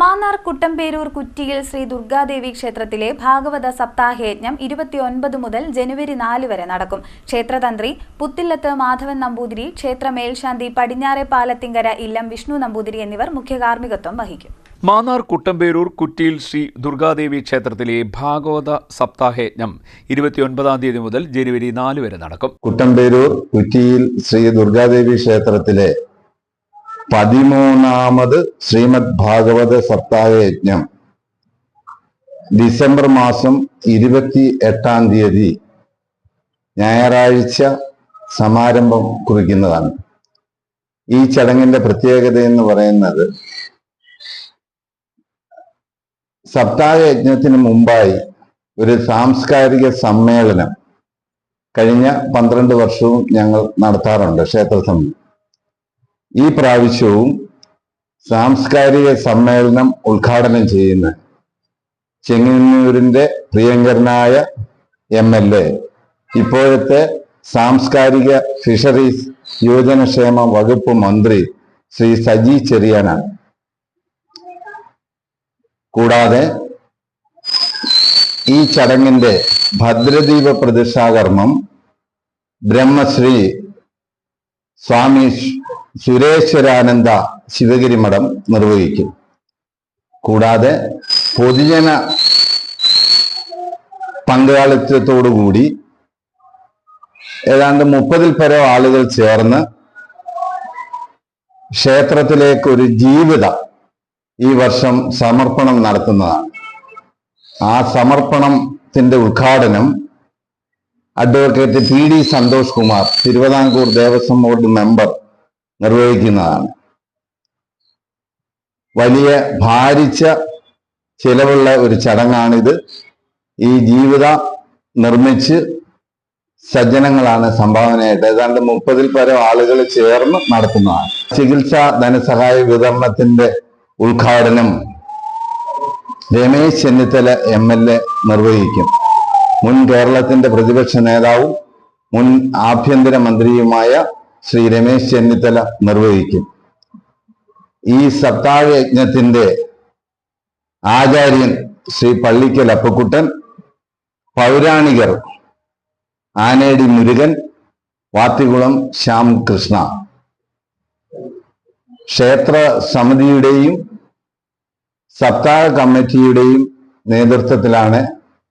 മാന്നാർ കുട്ടമ്പേരൂർ കുറ്റിയിൽ ശ്രീ ദുർഗാദേവി ക്ഷേത്രത്തിലെ ഭാഗവത സപ്താഹയജ്ഞം ഇരുപത്തിയൊൻപത് മുതൽ ജനുവരി നാല് വരെ നടക്കും. ക്ഷേത്രതന്ത്രി പുത്തില്ലത്ത് മാധവൻ നമ്പൂതിരി ക്ഷേത്ര മേൽശാന്തി പടിഞ്ഞാറെ പാലത്തിങ്കര ഇല്ലം വിഷ്ണു നമ്പൂതിരി എന്നിവർ മുഖ്യകാർമ്മികത്വം വഹിക്കും. മാന്നാർ കുട്ടമ്പേരൂർ കുറ്റിയിൽ ശ്രീ ദുർഗാദേവി ക്ഷേത്രത്തിലെ ഭാഗവത സപ്താഹയജ്ഞം ഇരുപത്തിയൊൻപതാം തീയതി മുതൽ ജനുവരി നാല് വരെ നടക്കും. കുട്ടമ്പേരൂർ കുറ്റിയിൽ ശ്രീ ദുർഗാദേവി ക്ഷേത്രത്തിലെ പതിമൂന്നാമത് ശ്രീമദ് ഭാഗവത സപ്താഹ യജ്ഞം. ഡിസംബർ മാസം ഇരുപത്തി എട്ടാം തീയതി ഞായറാഴ്ച സമാരംഭം കുറിക്കുന്നതാണ്. ഈ ചടങ്ങിന്റെ പ്രത്യേകത എന്ന് പറയുന്നത് സപ്താഹ യജ്ഞത്തിന് മുമ്പായി ഒരു സാംസ്കാരിക സമ്മേളനം കഴിഞ്ഞ പന്ത്രണ്ട് വർഷവും ഞങ്ങൾ നടത്താറുണ്ട് ക്ഷേത്ര സമിതി ഈ പ്രാവശ്യവും സാംസ്കാരിക സമ്മേളനം ഉദ്ഘാടനം ചെയ്യുന്ന ചെങ്ങന്നൂരിന്റെ പ്രിയങ്കരനായ എം എൽ എ ഇപ്പോഴത്തെ സാംസ്കാരിക ഫിഷറീസ് യുവജനക്ഷേമ വകുപ്പ് മന്ത്രി ശ്രീ സജി ചെറിയാനാണ്. കൂടാതെ ഈ ചടങ്ങിന്റെ ഭദ്രദീപ പ്രതിഷ്ഠാകർമ്മം ബ്രഹ്മശ്രീ സ്വാമി സുരേശ്വരാനന്ദ ശിവഗിരി മഠം നിർവഹിക്കും. കൂടാതെ പൊതുജന പങ്കാളിത്തത്തോടുകൂടി ഏതാണ്ട് മുപ്പതിൽ പരം ആളുകൾ ചേർന്ന് ക്ഷേത്രത്തിലേക്ക് ഒരു ജീവിതം ഈ വർഷം സമർപ്പണം നടത്തുന്നതാണ്. ആ സമർപ്പണത്തിന്റെ ഉദ്ഘാടനം advocate P D Santhosh Kumar Thiruvithamkoor Devaswom board member നിർവഹിക്കുന്നതാണ്. വലിയ ഭാരിച്ച ചിലവുള്ള ഒരു ചടങ്ങാണിത്. ഈ ജീവിത നിർമ്മിച്ച് സജ്ജനങ്ങളാണ് സംഭാവനയായിട്ട്. ഏതാണ്ട് മുപ്പതിൽ പരം ആളുകൾ ചേർന്ന് നടത്തുന്നതാണ്. ചികിത്സാ ധനസഹായ വിതരണത്തിന്റെ ഉദ്ഘാടനം Ramesh Chennithala M L A നിർവഹിക്കും. മുൻ കേരളത്തിന്റെ പ്രതിപക്ഷ നേതാവും മുൻ ആഭ്യന്തര മന്ത്രിയുമായ ശ്രീ രമേശ് ചെന്നിത്തല നിർവഹിക്കും. ഈ സപ്താഹ യജ്ഞത്തിന്റെ ആചാര്യൻ ശ്രീ പള്ളിക്കൽ അപ്പക്കുട്ടൻ പൗരാണികർ ആനേടി മുരുകൻ വാത്തികുളം ശ്യാം കൃഷ്ണ. ക്ഷേത്ര സമിതിയുടെയും സപ്താഹ കമ്മിറ്റിയുടെയും നേതൃത്വത്തിലാണ്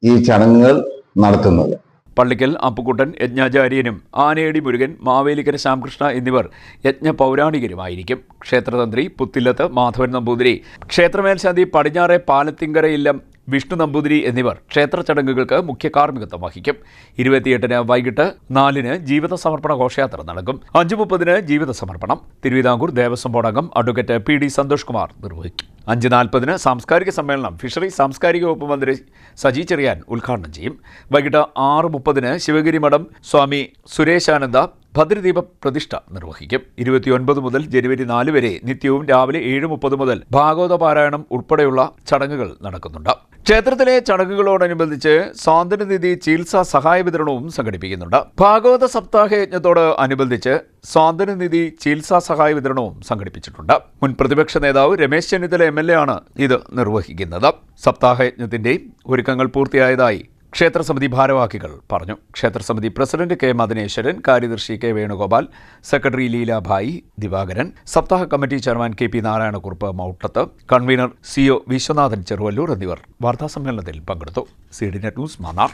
ഈ ചടങ്ങുകൾ നടത്തുന്നത്. പള്ളിക്കൽ അപ്പുക്കുട്ടൻ യജ്ഞാചാര്യനും ആനയടി മുരുകൻ മാവേലിക്കര ശ്യാംകൃഷ്ണ എന്നിവർ യജ്ഞ പൗരാണികരുമായിരിക്കും. ക്ഷേത്രതന്ത്രി പുത്തില്ലത്ത് മാധവൻ നമ്പൂതിരി ക്ഷേത്രമേൽശാന്തി പടിഞ്ഞാറെ പാലത്തിങ്കര ഇല്ലം വിഷ്ണു നമ്പൂതിരി എന്നിവർ ക്ഷേത്ര ചടങ്ങുകൾക്ക് മുഖ്യ കാർമ്മികത്വം വഹിക്കും. ഇരുപത്തിയെട്ടിന് വൈകിട്ട് നാലിന് ജീവിത സമർപ്പണ ഘോഷയാത്ര നടക്കും. അഞ്ചു മുപ്പതിന് ജീവിത സമർപ്പണം തിരുവിതാംകൂർ ദേവസ്വം ബോർഡ് അംഗം advocate P D Santhosh Kumar നിർവഹിക്കും. അഞ്ച് നാൽപ്പതിന് സാംസ്കാരിക സമ്മേളനം ഫിഷറി സാംസ്കാരിക വകുപ്പ് മന്ത്രി സജി ചെറിയാൻ ഉദ്ഘാടനം ചെയ്യും. വൈകിട്ട് ആറ് മുപ്പതിന് ശിവഗിരി മഠം സ്വാമി സുരേശാനന്ദ ഭദ്രദീപ പ്രതിഷ്ഠ നിർവഹിക്കും. ഇരുപത്തിയൊൻപത് മുതൽ ജനുവരി നാല് വരെ നിത്യവും രാവിലെ ഏഴ് മുപ്പത് മുതൽ ഭാഗവത പാരായണം ഉൾപ്പെടെയുള്ള ചടങ്ങുകൾ നടക്കുന്നുണ്ട്. ക്ഷേത്രത്തിലെ ചടങ്ങുകളോടനുബന്ധിച്ച് സ്വാതന്ത്ര്യനിധി ചികിത്സാ സഹായ വിതരണവും സംഘടിപ്പിക്കുന്നുണ്ട്. ഭാഗവത സപ്താഹ യജ്ഞത്തോട് അനുബന്ധിച്ച് സ്വാതന്ത്ര്യനിധി ചികിത്സാ സഹായ വിതരണവും സംഘടിപ്പിച്ചിട്ടുണ്ട്. മുൻ പ്രതിപക്ഷ നേതാവ് Ramesh Chennithala M L A ആണ് ഇത് നിർവഹിക്കുന്നത്. സപ്താഹ യജ്ഞത്തിന്റെ ഒരുക്കങ്ങൾ പൂർത്തിയായതായി ക്ഷേത്രസമിതി ഭാരവാഹികൾ പറഞ്ഞു. ക്ഷേത്രസമിതി പ്രസിഡന്റ് കെ മദനേശ്വരൻ കാര്യദർശി കെ വേണുഗോപാൽ സെക്രട്ടറി ലീലാഭായി ദിവാകരൻ സപ്താഹ committee chairman K P Narayanakkurup Mouttath convener C O Viswanathan Cheruvallur എന്നിവർ വാർത്താസമ്മേളനത്തിൽ പങ്കെടുത്തു. C D net news Mannar.